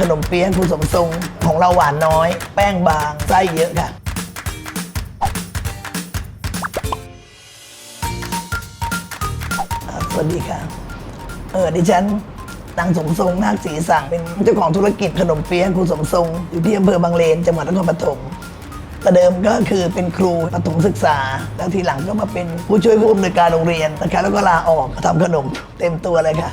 ขนมเปี๊ยะคุณสมทรงของเราหวานน้อย แป้งบางไส้เยอะค่ะ สวัสดีค่ะ เออดิฉันนางสมทรงนาคศรีสั่งเป็นเจ้าของธุรกิจขนมเปี๊ยะครูสมทรง อยู่ที่อำเภอบางเลนจังหวัดนครปฐมแต่เดิมก็คือเป็นครูปฐมศึกษา แล้วทีหลังก็มาเป็นผู้ช่วยผู้อำนวยการโรงเรียนนะคะแล้วก็ลาออกทำขนมเต็มตัวเลยค่ะ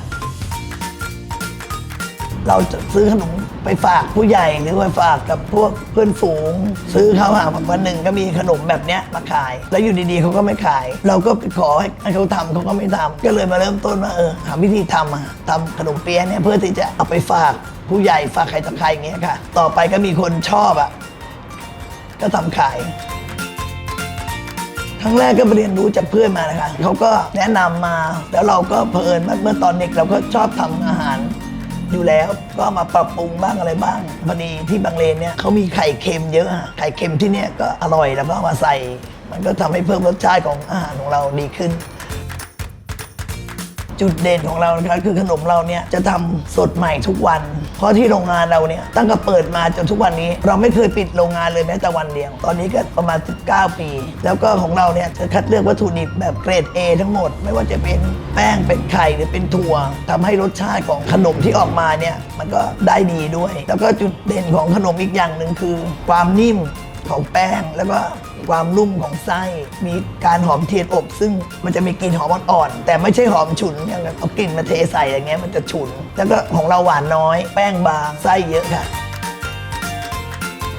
เราจะซื้อขนมไปฝากผู้ใหญ่หรือไปฝากกับพวกเพื่อนฝูง ซื้อเขาหาวันหนึ่งก็มีขนมแบบเนี้ยมาขาย แล้วอยู่ดีๆเขาก็ไม่ขาย เราก็ไปขอให้เขาทำเขาก็ไม่ทำก็เลยมาเริ่มต้นว่าเออหาวิธีทำอะทำขนมเปี๊ยะเนี่ยเพื่อที่จะเอาไปฝากผู้ใหญ่ฝากใครต่อใครอย่างเงี้ยค่ะ ต่อไปก็มีคนชอบอะก็ทำขาย ครั้งแรกก็ไปเรียนรู้จากเพื่อนมานะคะเขาก็แนะนำมา แล้วเราก็เพลินเมื่อตอนเด็กเราก็ชอบทำอาหาร อยู่แล้ว ก็มาปรับปรุงบ้างอะไรบ้างพอดีที่บางเลนเนี่ยเขามีไข่เค็มเยอะไข่เค็มที่เนี่ยก็อร่อยแล้วก็มาใส่ มันก็ทำให้เพิ่มรสชาติของอาหารของเราดีขึ้น จุดเด่นของเรานะครับคือขนมเราเนี่ยจะทำสดใหม่ทุกวัน เพราะที่โรงงานเราเนี่ยตั้งแต่เปิดมาจนทุกวันนี้ เราไม่เคยปิดโรงงานเลยแม้แต่วันเดียว ตอนนี้ก็ประมาณ 19 ปี แล้วก็ของเราเนี่ยจะคัดเลือกวัตถุดิบแบบเกรด A ทั้งหมด ไม่ว่าจะเป็นแป้งเป็นไข่หรือเป็นถั่วทำให้รสชาติของขนมที่ออกมาเนี่ยมันก็ได้ดีด้วย แล้วก็จุดเด่นของขนมอีกอย่างหนึ่งคือ ความนิ่ม ของแป้ง แล้วก็ความนุ่มของไส้ มีการหอมเทียนอบ ซึ่งมันจะมีกลิ่นหอมอ่อนๆแต่ไม่ใช่หอมฉุนอย่างเอากลิ่นมาเทใส่อย่างเงี้ยมันจะฉุน แล้วก็ของเราหวานน้อย แป้งบางไส้เยอะค่ะ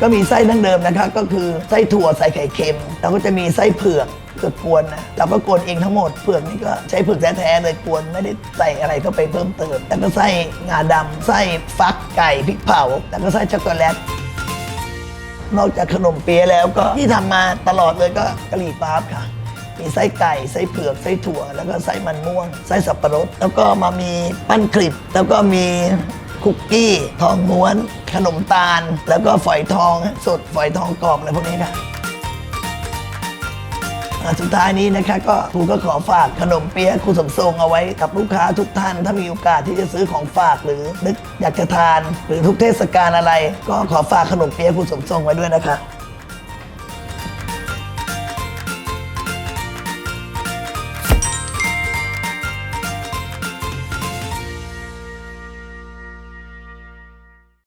ก็มีไส้ดั้งเดิมนะคะ ก็คือไส้ถั่วใส่ไข่เค็มแล้วก็จะมีไส้เผือกเผือกกวนนะเราก็กวนเองทั้งหมดเผือกนี่ก็ใช้เผือกแท้ๆเลยกวนไม่ได้ใส่อะไรเข้าไปเพิ่มเติมแล้วก็ไส้งาดำไส้ฟักไก่พริกเผาแล้วก็ไส้ช็อกโกแลต นอกจากขนมเปี๊ยะแล้วก็ที่ทำมาตลอดเลยก็กะหรี่ปั๊บค่ะ มีไส้ไก่ไส้เผือกไส้ถั่ว แล้วก็ไส้มันม่วง ไส้สับปะรด แล้วก็มามีปั้นคลิบแล้วก็มีคุกกี้ ทองม้วน ขนมตาล แล้วก็ฝอยทองสดฝอยทองกรอบอะไรพวกนี้ค่ะ สุดท้ายนี้นะคะก็ครูก็ขอฝากขนมเปี๊ยะครูสมทรงเอาไว้กับลูกค้าทุกท่าน ถ้ามีโอกาสที่จะซื้อของฝากหรือนึกอยากจะทาน หรือทุกเทศกาลอะไร ก็ขอฝากขนมเปี๊ยะครูสมทรงไว้ด้วยนะคะ